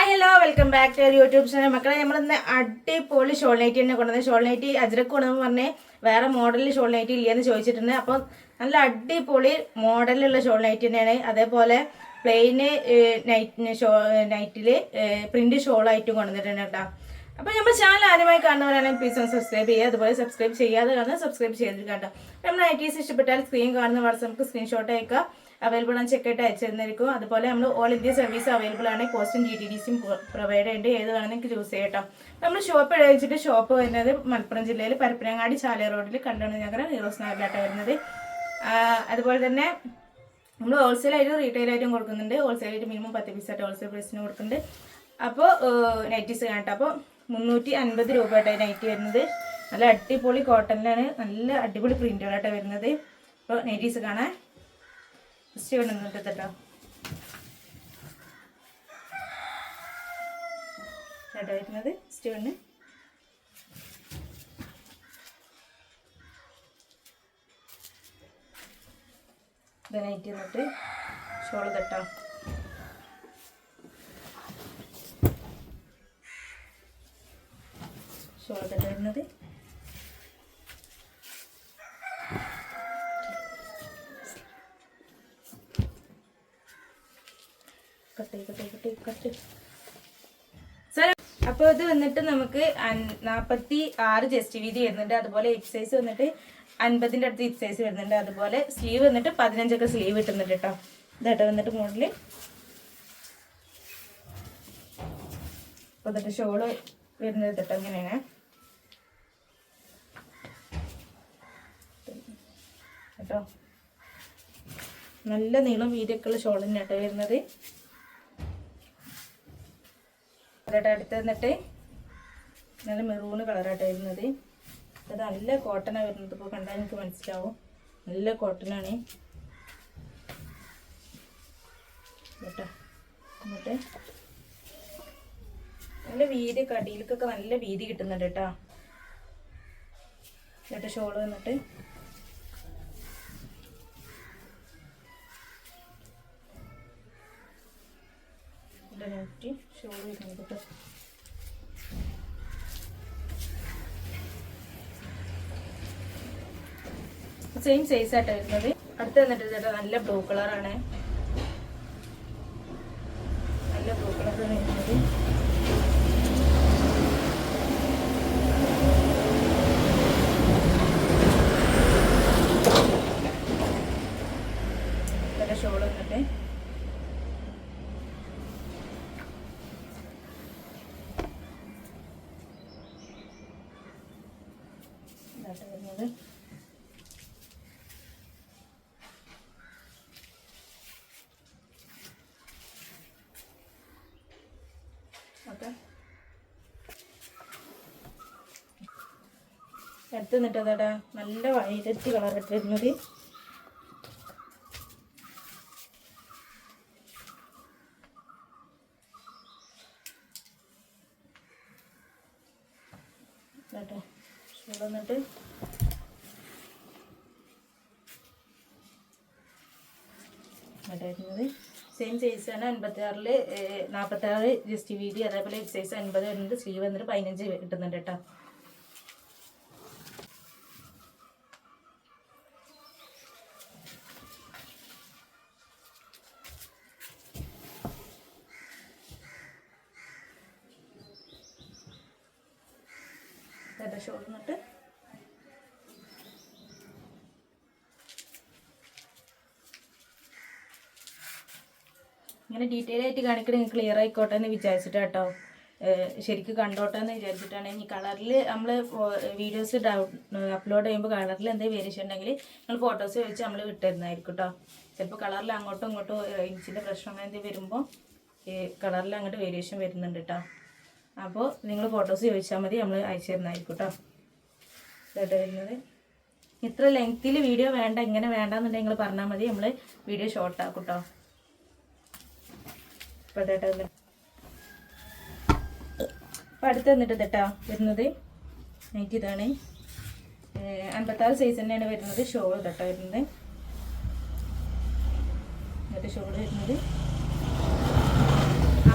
Hi hello welcome back to YouTube channel മക്കളെ നമ്മൾ ഇന്ന് അടിപൊളി ഷോൾ നൈറ്റി തന്നെ കൊണ്ടുവന്നത്. ഷോൾ നൈറ്റി അജ്രക്ക് കൊണ്ടുവന്ന് പറഞ്ഞ വേറെ മോഡലിൽ ഷോൾ നൈറ്റി ഇല്ലയെന്ന് ചോദിച്ചിട്ടുണ്ട്. അപ്പോൾ നല്ല അടിപൊളി മോഡലുള്ള ഷോൾ നൈറ്റി തന്നെയാണ്. അതേപോലെ പ്ലെയിന് നൈറ്റ് ഷോ നൈറ്റിൽ പ്രിന്റ് ഷോളായിട്ടും കൊണ്ടുവന്നിട്ടുണ്ട് കേട്ടോ. അപ്പോൾ നമ്മുടെ ചാനൽ ആദ്യമായി കാണുന്നവരാണെങ്കിൽ പ്ലീസ് ഒന്ന് സബ്സ്ക്രൈബ് ചെയ്യുക. അതുപോലെ സബ്സ്ക്രൈബ് ചെയ്യാതെ കാണുന്ന സബ്സ്ക്രൈബ് ചെയ്തിട്ട് കേട്ടോ. നമ്മൾ എസ് ഇഷ്ടപ്പെട്ടാൽ സ്ക്രീൻ കാണുന്ന വാട്സാപ്പ് സ്ക്രീൻഷോട്ട് അയക്കുക. അവൈലബിൾ ആണ് ചെക്കായിട്ട് അയച്ചു തന്നിരിക്കും. അതുപോലെ നമ്മൾ ഓൾ ഇന്ത്യ സർവീസ് അവൈലബിൾ ആണ്. കോസ്റ്റും ജി ടി ഡി സിയും പ്രൊവൈഡ് ചെയ്യുന്നുണ്ട് ഏത് വേണമെങ്കിൽ ചൂസ് ചെയ്യട്ടോ നമ്മൾ ഷോപ്പ് എഴുതിച്ചിട്ട് ഷോപ്പ് വരുന്നത് മലപ്പുറം ജില്ലയിൽ പരപ്പനങ്ങാടി ചാല റോഡിൽ കണ്ടോണ നഗരം ഹീറോസ് നഗറിലാട്ടാണ് വരുന്നത്. അതുപോലെ തന്നെ നമ്മൾ ഹോൾസെയിലായിട്ടും റീറ്റെയിലായിട്ടും കൊടുക്കുന്നുണ്ട്. ഹോൾസെയിലായിട്ട് മിനിമം പത്ത് പീസായിട്ട് ഹോൾസെയിൽ പ്രൈസിന് കൊടുക്കുന്നുണ്ട്. അപ്പോൾ നൈറ്റീസ് കാണട്ടെ. അപ്പോൾ മുന്നൂറ്റി അൻപത് രൂപയായിട്ടാണ് നൈറ്റി വരുന്നത്. നല്ല അടിപൊളി കോട്ടണിലാണ് നല്ല അടിപൊളി പ്രിന്റുകളായിട്ട് വരുന്നത്. അപ്പോൾ നൈറ്റീസ് കാണാൻ. ഫസ്റ്റ് കൊണ്ടുവന്നിട്ട് കേട്ടോ ചേട്ടാ വരുന്നത് നൈറ്റ് എന്നിട്ട് ഷോൾ തട്ടാം ഷോൾ അപ്പൊ ഇത് വന്നിട്ട് നമുക്ക് നാൽപ്പത്തി ആറ് ജസ്റ്റ് വീതി വരുന്നുണ്ട്. അതുപോലെ എക്സൈസ് സൈസ് വന്നിട്ട് അൻപതിന്റെ അടുത്ത് എക്സൈസ് സൈസ് വരുന്നുണ്ട്. അതുപോലെ സ്ലീവ് വന്നിട്ട് പതിനഞ്ചൊക്കെ സ്ലീവ് കിട്ടുന്നുണ്ട് കേട്ടോ ഇതാട്ടോ വന്നിട്ട് മോഡൽ. എന്നിട്ട് ഷോൾ വരുന്നത് കേട്ടോ ഇങ്ങനെയാണ്. കേട്ടോ. നല്ല നീളം വീതിയൊക്കെ ഉള്ള ഷോൾ തന്നെ കേട്ടോ വരുന്നത്. അതിട്ട് അടുത്ത് വന്നിട്ട് നല്ല മെറൂണ് കളറായിട്ട് വരുന്നത്. അത് നല്ല കോട്ടനാണ് വരുന്നത്. ഇപ്പോൾ കണ്ടാൽ എനിക്ക് മനസ്സിലാവും? നല്ല കോട്ടനാണ് കേട്ടോ എന്നിട്ട് നല്ല വീതി കടിയിലേക്കൊക്കെ നല്ല വീതി കിട്ടുന്നുണ്ട് കേട്ടോ. എന്നിട്ട് ഷോൾ വന്നിട്ട്. നെറ്റി ഷോൾ വരുന്നത് കേട്ടോ സെയിം സൈസ് ആയിട്ട് വരുന്നത്. അടുത്ത് വന്നിട്ട് ചേട്ടാ നല്ല ബ്ലൂ കളറാണ് നല്ല ബ്ലൂ കളറാണ് വരുന്നത് നല്ല ഷോൾ വന്നിട്ട് ഇതായിട്ട് വരുന്നത് ഓക്കെ അടുത്ത് നിന്നിട്ട് അതാടാ നല്ല വൈലറ്റ് കളർ ഇട്ടിരുന്നത്. കേട്ടോ ഷോൾ വന്നിട്ട് വരുന്നത്. സെയിം സൈസാണ് അൻപത്തി ആറിൽ നാൽപ്പത്തി ആറ് ജസ്റ്റ് വീതി. അതേപോലെ സൈസ് അൻപത് വരുന്നുണ്ട് സ്ലീവ് വന്നിട്ട് പതിനഞ്ച് കിട്ടുന്നുണ്ട് കേട്ടോ. ഷോൾ വന്നിട്ട് ഇങ്ങനെ ഡീറ്റെയിൽ ആയിട്ട് കാണിക്കണ ക്ലിയർ ആയിക്കോട്ടെ എന്ന് വിചാരിച്ചിട്ട് കേട്ടോ ശരിക്കും കണ്ടോട്ടെ എന്ന് വിചാരിച്ചിട്ടാണ്. ഇനി കളറിൽ നമ്മൾ വീഡിയോസ് അപ്ലോഡ് ചെയ്യുമ്പോൾ കളറിൽ എന്തെങ്കിലും വേരിയേഷൻ ഉണ്ടെങ്കിൽ നിങ്ങൾ ഫോട്ടോസ് വെച്ച് നമ്മൾ വിട്ടിരുന്നതായിരിക്കും കേട്ടോ ചിലപ്പോൾ കളറിൽ അങ്ങോട്ടും ഇങ്ങോട്ടും ഇഞ്ചിന്റെ പ്രശ്നം എന്തെങ്കിലും വരുമ്പോൾ കളറിൽ അങ്ങോട്ട് വേരിയേഷൻ വരുന്നുണ്ട് കേട്ടോ അപ്പോൾ നിങ്ങൾ ഫോട്ടോസ് ചോദിച്ചാൽ മതി നമ്മൾ അയച്ചു തരുന്നതായിരിക്കും കേട്ടോ വരുന്നത്. ഇത്ര ലെങ്ത്തിൽ വീഡിയോ വേണ്ട ഇങ്ങനെ വേണ്ടെന്നുണ്ടെങ്കിൽ നിങ്ങൾ പറഞ്ഞാൽ മതി നമ്മൾ വീഡിയോ ഷോർട്ട് ആക്കും കേട്ടോ അപ്പോൾ ഇതായിട്ട് അപ്പോൾ അടുത്ത് വന്നിട്ട് ഇതട്ടാ വരുന്നത്. നൈറ്റ് ഇതാണ്. അൻപത്താറ് സൈസ് തന്നെയാണ് വരുന്നത് ഷോൾ ഇതട്ടോ വരുന്നത്. എന്നിട്ട് ഷോൾ വരുന്നത്.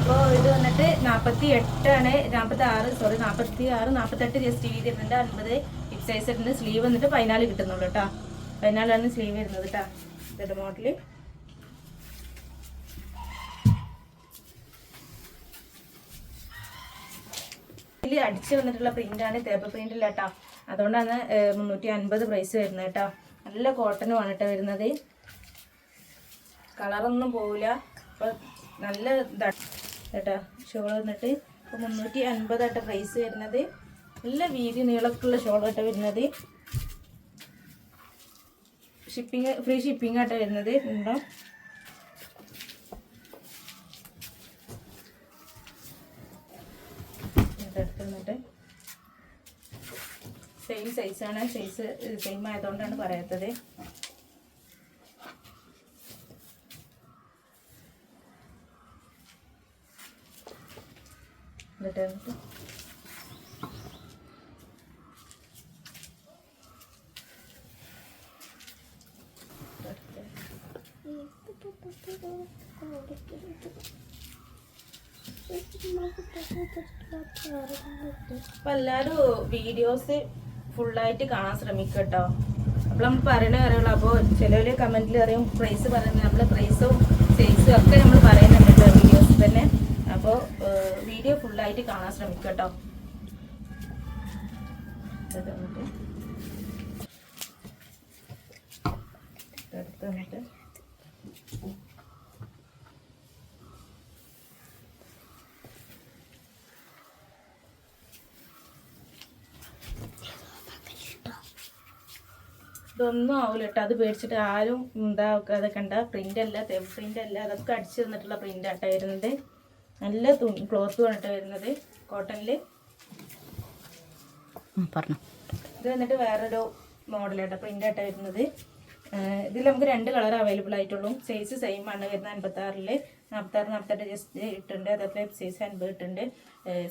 അപ്പോൾ ഇത് വന്നിട്ട് നാൽപ്പത്തി എട്ടാണ് നാൽപ്പത്തി ആറ് സോറി നാൽപ്പത്തി ആറ് നാൽപ്പത്തെട്ട് ജസ്റ്റ് വീതി വരുന്നുണ്ട് അൻപത് ഹിപ് സൈസ് വരുന്നുണ്ട് സ്ലീവ് വന്നിട്ട് പതിനാല് കിട്ടുന്നുള്ളൂ കേട്ടോ പതിനാലാണ് സ്ലീവ് വരുന്നത് കേട്ടോ ഇതൊരു മോഡൽ അടിച്ച് വന്നിട്ടുള്ള പ്രിന്റാണ് തേപ്പ് പ്രിന്റ് കേട്ടോ അതുകൊണ്ടാണ് മുന്നൂറ്റി അൻപത് പ്രൈസ് വരുന്നത് കേട്ടോ നല്ല കോട്ടനുമാണ് കേട്ടോ വരുന്നത്. കളറൊന്നും പോവില്ല അപ്പോൾ നല്ല ഇതാ. കേട്ടോ. ഷോൾ വന്നിട്ട് ഇപ്പോൾ മുന്നൂറ്റി അൻപതായിട്ട് പ്രൈസ് വരുന്നത്. നല്ല വീതി നീളക്കുള്ള ഷോൾ ആയിട്ട് വരുന്നത്. ഷിപ്പിംഗ് ഫ്രീ ഷിപ്പിംഗ് ആയിട്ട് വരുന്നത്. ഉണ്ടോ? സെയിം സൈസാണ് സൈസ് സെയിം ആയതുകൊണ്ടാണ് പറയാത്തത്. വന്നിട്ട് അപ്പൊ എല്ലാരും വീഡിയോസ് ഫുള്ളായിട്ട് കാണാൻ ശ്രമിക്കട്ടോ. അപ്പൊ നമ്മൾ പറയണ കാര്യമുള്ളൂ അപ്പോൾ ചിലവര് കമന്റിൽ അറിയും പ്രൈസ് പറയുന്നത് നമ്മളെ പ്രൈസും സൈസും ഒക്കെ നമ്മൾ പറയുന്നുണ്ട് വീഡിയോസ് തന്നെ. അപ്പോൾ വീഡിയോ ഫുള്ളായിട്ട് കാണാൻ ശ്രമിക്കട്ടോ ഇതൊന്നും ആവില്ല കേട്ടോ. അത് പേടിച്ചിട്ട് ആരും എന്താ അതൊക്കെ ഉണ്ടാ പ്രിന്റ് അല്ല തെവ് പ്രിന്റ് അല്ല. അതൊക്കെ അടിച്ചു തന്നിട്ടുള്ള പ്രിന്റ് ആട്ടോ വരുന്നത്. നല്ല തുണി ക്ലോത്ത് വന്നിട്ട് വരുന്നത്. കോട്ടണിൽ പറഞ്ഞു. ഇത് വന്നിട്ട് വേറൊരു മോഡലായിട്ട് പ്രിന്റ് ആയിട്ട് വരുന്നത്. ഇതിൽ നമുക്ക് രണ്ട് കളർ അവൈലബിൾ ആയിട്ടുള്ളൂ. സൈസ് സെയിം ആണ്. വരുന്നത് അൻപത്തി ആറിൽ നാൽപ്പത്തി ആറ് നാൽപ്പത്തെട്ട് ജസ്റ്റ് ഇട്ടുണ്ട് അതേപോലെ സൈസ് അൻപത് ഇട്ടുണ്ട്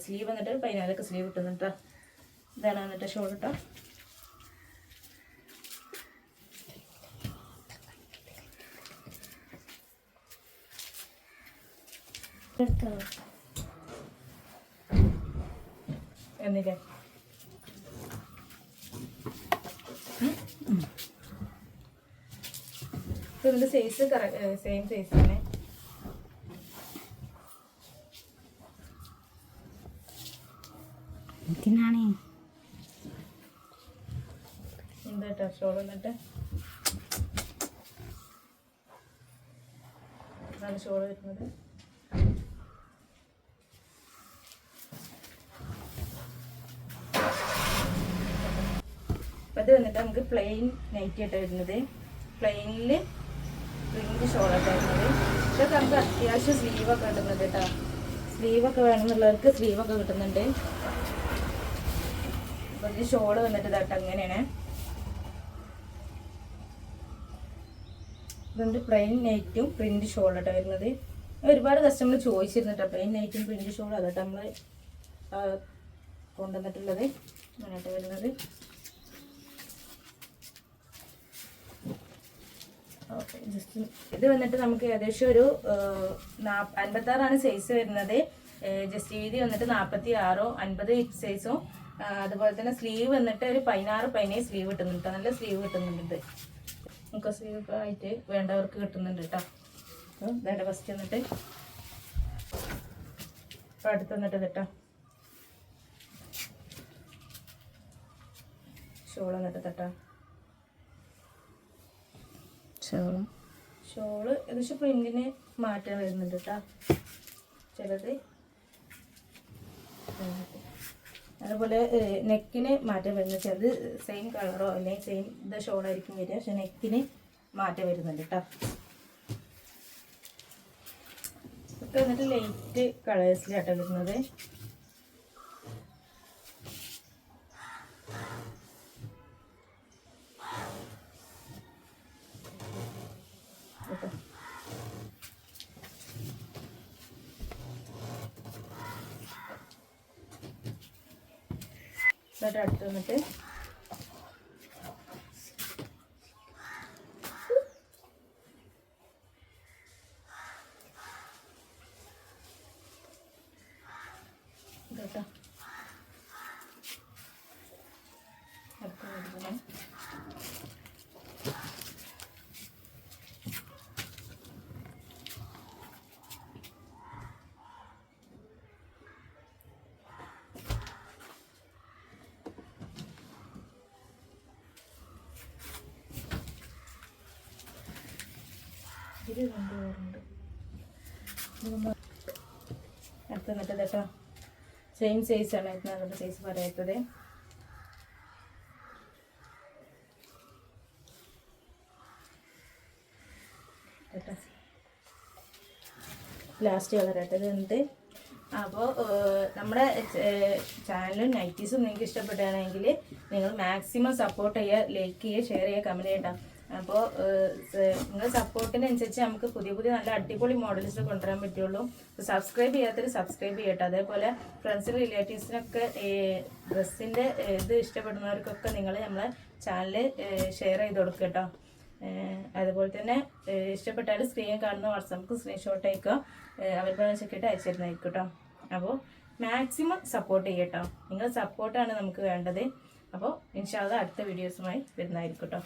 സ്ലീവ് വന്നിട്ട് പതിനാലൊക്കെ സ്ലീവ് ഇട്ടുന്നുട്ടോ ഇതാണ് വന്നിട്ട് ഷോൾ കേട്ടോ എന്നില്ലേ ഇതിന്റെ സൈസ് സെയിം സൈസ് തന്നെ. എന്തിനാണ്? എന്താ ഷോൾ വന്നിട്ട് ഇതാണ് ഷോൾ വരുന്നത്? അപ്പൊ നമുക്ക് പ്ലെയിൻ നൈറ്റി ആയിട്ട് വരുന്നത്. പ്ലെയിനിൽ പ്രിന്റ് ഷോളായിട്ട് വരുന്നത്. ഇതൊക്കെ നമുക്ക് അത്യാവശ്യം സ്ലീവൊക്കെ കിട്ടുന്നുണ്ട് കേട്ടോ. സ്ലീവൊക്കെ വേണമെന്നുള്ളവർക്ക് സ്ലീവൊക്കെ കിട്ടുന്നുണ്ട്. കുറച്ച് ഇത് ഷോൾ വന്നിട്ട് ഇതാട്ടോ അങ്ങനെയാണ്. ഇതുണ്ട് പ്ലെയിൻ നൈറ്റും പ്രിന്റ് ഷോളാട്ടോ വരുന്നത്. ഒരുപാട് കസ്റ്റമർ ചോദിച്ചിരുന്നു കേട്ടോ. പ്ലെയിൻ നൈറ്റും പ്രിന്റ് ഷോളും അതാട്ടോ നമ്മൾ കൊണ്ടുവന്നിട്ടുള്ളത്. അങ്ങനെയാട്ടോ വരുന്നത്. ഇത് വന്നിട്ട് നമുക്ക് ഏകദേശം ഒരു അൻപത്തി ആറാണ് സൈസ് വരുന്നത്. ജസ്റ്റ് വീതി വന്നിട്ട് നാൽപ്പത്തി ആറോ അൻപത് സൈസും അതുപോലെ തന്നെ സ്ലീവ് വന്നിട്ട് ഒരു പതിനാറ് പതിനേഴ് സ്ലീവ് കിട്ടുന്നുണ്ട് കേട്ടോ നല്ല സ്ലീവ് കിട്ടുന്നുണ്ട്. നമുക്ക് സ്ലീവ് ഒക്കെ ആയിട്ട് വേണ്ടവർക്ക് കിട്ടുന്നുണ്ട് കേട്ടോ ഇതായിട്ട് ഫസ്റ്റ് വന്നിട്ട്. അടുത്ത് വന്നിട്ട് കേട്ടോ ഷോൾ വന്നിട്ട് തട്ടോ ഷോളും. ഷോൾ ഏകദേശം പ്രിന്റിന് മാറ്റം വരുന്നുണ്ട് കേട്ടോ ചിലത് അതുപോലെ നെക്കിന് മാറ്റം വരുന്നു. ചിലത് സെയിം കളറോ അല്ലെങ്കിൽ സെയിം ഇത് ഷോളായിരിക്കും വരിക. പക്ഷെ നെക്കിന് മാറ്റം വരുന്നുണ്ട് കേട്ടോ ഇപ്പൊ എന്നിട്ട് ലൈറ്റ് കളേഴ്സിലാട്ടോ വരുന്നത്. കേട്ടോ അടുത്ത് വന്നിട്ട്. കേട്ടോ ഇത് കൊണ്ടുപോകുന്നുണ്ട് അടുത്ത് മറ്റേ കേട്ടോ സെയിം സൈസ് ആണ് ഇതിനകത്ത് സൈസ് പറയാത്തത്. ലാസ്റ്റ് കളർ ഇതുണ്ട് അപ്പോൾ നമ്മുടെ ചാനലും നൈറ്റീസും നിങ്ങൾക്ക് ഇഷ്ടപ്പെടുകയാണെങ്കിൽ നിങ്ങൾ മാക്സിമം സപ്പോർട്ട് ചെയ്യുക ലൈക്ക് ചെയ്യുക ഷെയർ ചെയ്യുക കമന്റ് ചെയ്യട്ടോ അപ്പോൾ നിങ്ങൾ സപ്പോർട്ടിനനുസരിച്ച് നമുക്ക് പുതിയ പുതിയ നല്ല അടിപൊളി മോഡൽസ് കൊണ്ടുവരാൻ പറ്റുള്ളൂ. സബ്സ്ക്രൈബ് ചെയ്യാത്തവർ സബ്സ്ക്രൈബ് ചെയ്യട്ടെ. അതേപോലെ ഫ്രണ്ട്സിനും റിലേറ്റീവ്സിനൊക്കെ ഡ്രസ്സിന്റെ ഇത് ഇഷ്ടപ്പെടുന്നവർക്കൊക്കെ നിങ്ങൾ നമ്മളെ ചാനൽ ഷെയർ ചെയ്ത് കൊടുക്കുക കേട്ടോ അതുപോലെ തന്നെ ഇഷ്ടപ്പെട്ടാൽ സ്ക്രീൻ കാണുന്ന വാട്സാപ്പ് സ്ക്രീൻഷോട്ട് അയക്കുക. അവരുടെ ചെക്കിട്ട് അയച്ചിരുന്നായിരിക്കും കേട്ടോ അപ്പോൾ മാക്സിമം സപ്പോർട്ട് ചെയ്യട്ടോ നിങ്ങളുടെ സപ്പോർട്ടാണ് നമുക്ക് വേണ്ടത്. അപ്പോൾ ഇൻഷാല്ല അടുത്ത വീഡിയോസുമായി വരുന്നതായിരിക്കും കേട്ടോ